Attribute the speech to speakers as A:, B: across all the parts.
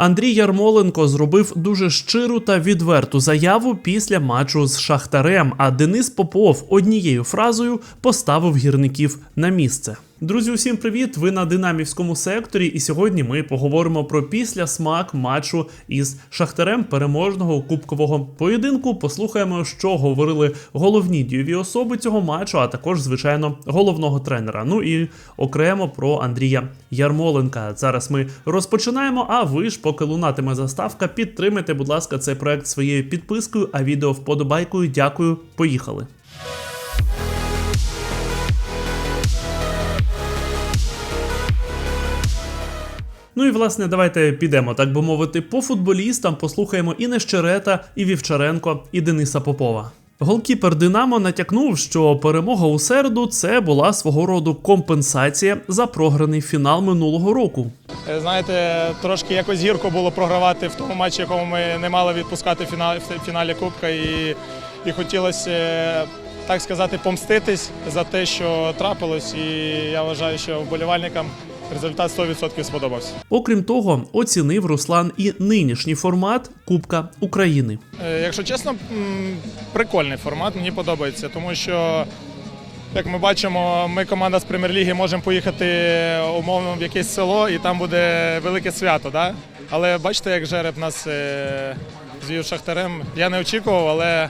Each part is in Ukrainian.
A: Андрій Ярмоленко зробив дуже щиру та відверту заяву після матчу з Шахтарем. А Денис Попов однією фразою поставив гірників на місце. Друзі, усім привіт! Ви на динамівському секторі, і сьогодні ми поговоримо про післясмак матчу із Шахтарем переможного кубкового поєдинку. Послухаємо, що говорили головні дієві особи цього матчу, а також, звичайно, головного тренера. Ну і окремо про Андрія Ярмоленка. Зараз ми розпочинаємо. А ви ж, поки лунатиме заставка, підтримайте, будь ласка, цей проект своєю підпискою, а відео вподобайкою. Дякую. Поїхали. Ну і власне, давайте підемо, так би мовити, по футболістам. Послухаємо і Нещерета, і Вівчаренко, і Дениса Попова. Голкіпер Динамо натякнув, що перемога у середу це була свого роду компенсація за програний фінал минулого року.
B: Е, Знаєте, трошки якось гірко було програвати в тому матчі, якому ми не мали відпускати в фіналі Кубка. І, і хотілося, е, так сказати, помститись за те, що трапилось. І я вважаю, що вболівальникам результат 100% сподобався.
A: Окрім того, оцінив Руслан і нинішній формат Кубка України.
B: Е, Якщо чесно, прикольний формат, мені подобається, тому що. Як ми бачимо, ми команда з прем'єр-ліги можемо поїхати умовно в якесь село, і там буде велике свято. Да? Але бачите, як жереб нас е, звів шахтарем. Я не очікував, але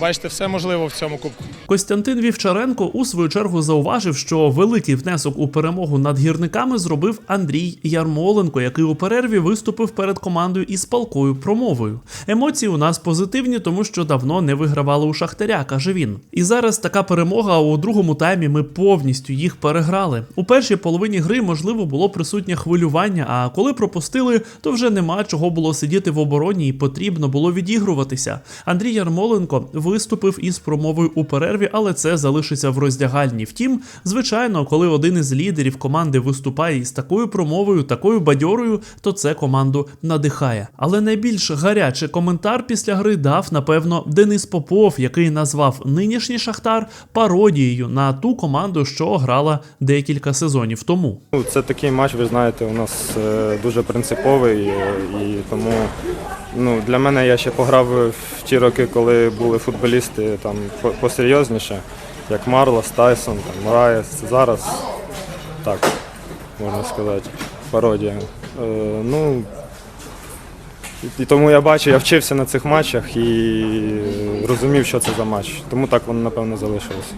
B: бачите, все можливо в цьому кубку.
A: Костянтин Вівчаренко у свою чергу зауважив, що великий внесок у перемогу над гірниками зробив Андрій Ярмоленко, який у перерві виступив перед командою із палкою промовою. Емоції у нас позитивні, тому що давно не вигравали у Шахтаря, каже він. І зараз така перемога у другому таймі. Ми повністю їх переграли. У першій половині гри можливо було присутнє хвилювання. А коли пропустили, то вже нема чого було сидіти в обороні, і потрібно було відігруватися. Андрій Ярмоленко виступив із промовою у перерві, але це залишиться в роздягальні. Втім, звичайно, коли один із лідерів команди виступає із такою промовою, такою бадьорою, то це команду надихає. Але найбільш гарячий коментар після гри дав, напевно, Денис Попов, який назвав нинішній шахтар пародією на ту команду, що грала декілька сезонів тому.
C: Ну, Це такий матч, ви знаєте, у нас е, дуже принциповий, е, і тому ну, для мене я ще пограв в ті роки, коли були футболісти там посерйозніше, як Марлос, Тайсон, там, Мораєс. Зараз так, можна сказати, пародія. Е, ну, і тому я бачу, я вчився на цих матчах і розумів, що це за матч. Тому так воно, напевно, залишилось.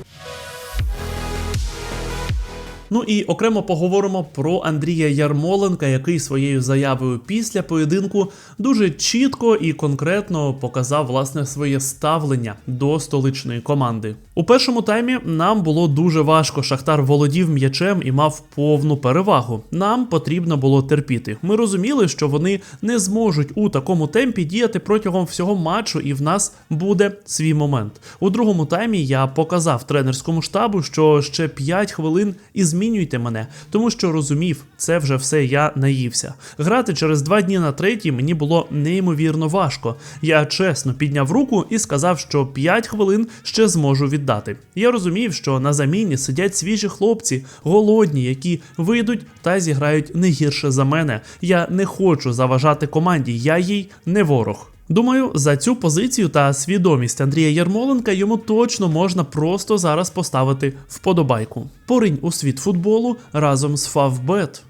A: Ну і окремо поговоримо про Андрія Ярмоленка, який своєю заявою після поєдинку дуже чітко і конкретно показав власне своє ставлення до столичної команди. У першому таймі нам було дуже важко. Шахтар володів м'ячем і мав повну перевагу. Нам потрібно було терпіти. Ми розуміли, що вони не зможуть у такому темпі діяти протягом всього матчу, і в нас буде свій момент. У другому таймі я показав тренерському штабу, що ще 5 хвилин і змінюйте мене, тому що розумів, це вже все я наївся. Грати через два дні на третій мені було неймовірно важко. Я чесно підняв руку і сказав, що 5 хвилин ще зможу віддати. Я розумів, що на заміні сидять свіжі хлопці, голодні, які вийдуть та зіграють не гірше за мене. Я не хочу заважати команді, я їй не ворог. Думаю, за цю позицію та свідомість Андрія Ярмоленка йому точно можна просто зараз поставити вподобайку. Поринь у світ футболу разом з Фавбет.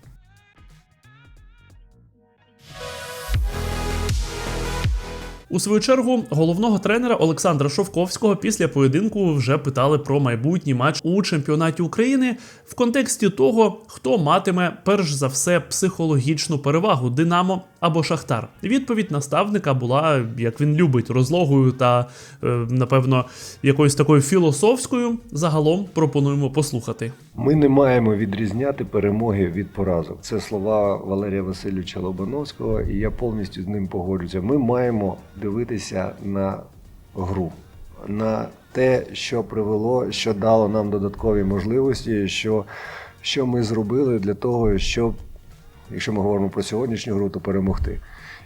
A: У свою чергу головного тренера Олександра Шовковського після поєдинку вже питали про майбутній матч у чемпіонаті України в контексті того, хто матиме перш за все психологічну перевагу Динамо або Шахтар. Відповідь наставника була, як він любить, розлогою та е, напевно якоюсь такою філософською. Загалом пропонуємо послухати.
D: Ми не маємо відрізняти перемоги від поразок. Це слова Валерія Васильовича Лобановського, і я повністю з ним погоджуюся. Ми маємо дивитися на гру, на те, що привело, що дало нам додаткові можливості, що, що ми зробили для того, щоб, якщо ми говоримо про сьогоднішню гру, то перемогти.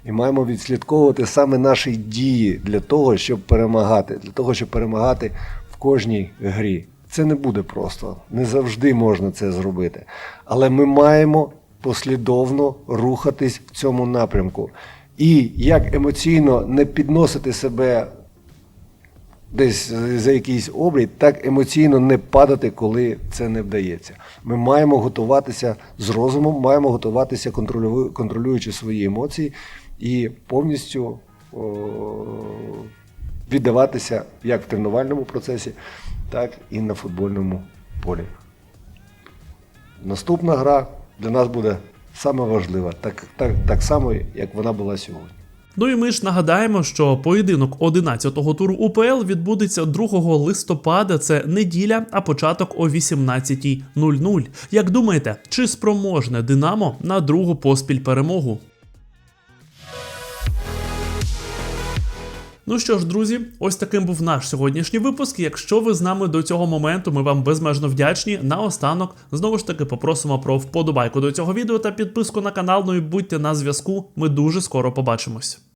D: І маємо відслідковувати саме наші дії для того, щоб перемагати, для того, щоб перемагати в кожній грі. Це не буде просто, не завжди можна це зробити. Але ми маємо послідовно рухатись в цьому напрямку. І як емоційно не підносити себе десь за якийсь обрій, так емоційно не падати, коли це не вдається. Ми маємо готуватися з розумом, маємо готуватися, контролю- контролюючи свої емоції і повністю о, віддаватися як в тренувальному процесі, так і на футбольному полі. Наступна гра для нас буде саме важлива, так, так, так само, як вона була сьогодні.
A: Ну і ми ж нагадаємо, що поєдинок 11-го туру УПЛ відбудеться 2 листопада. Це неділя, а початок о 18.00. Як думаєте, чи спроможне Динамо на другу поспіль перемогу? Ну що ж, друзі, ось таким був наш сьогоднішній випуск. Якщо ви з нами до цього моменту, ми вам безмежно вдячні. Наостанок знову ж таки попросимо про вподобайку до цього відео та підписку на канал. Ну і будьте на зв'язку. Ми дуже скоро побачимось.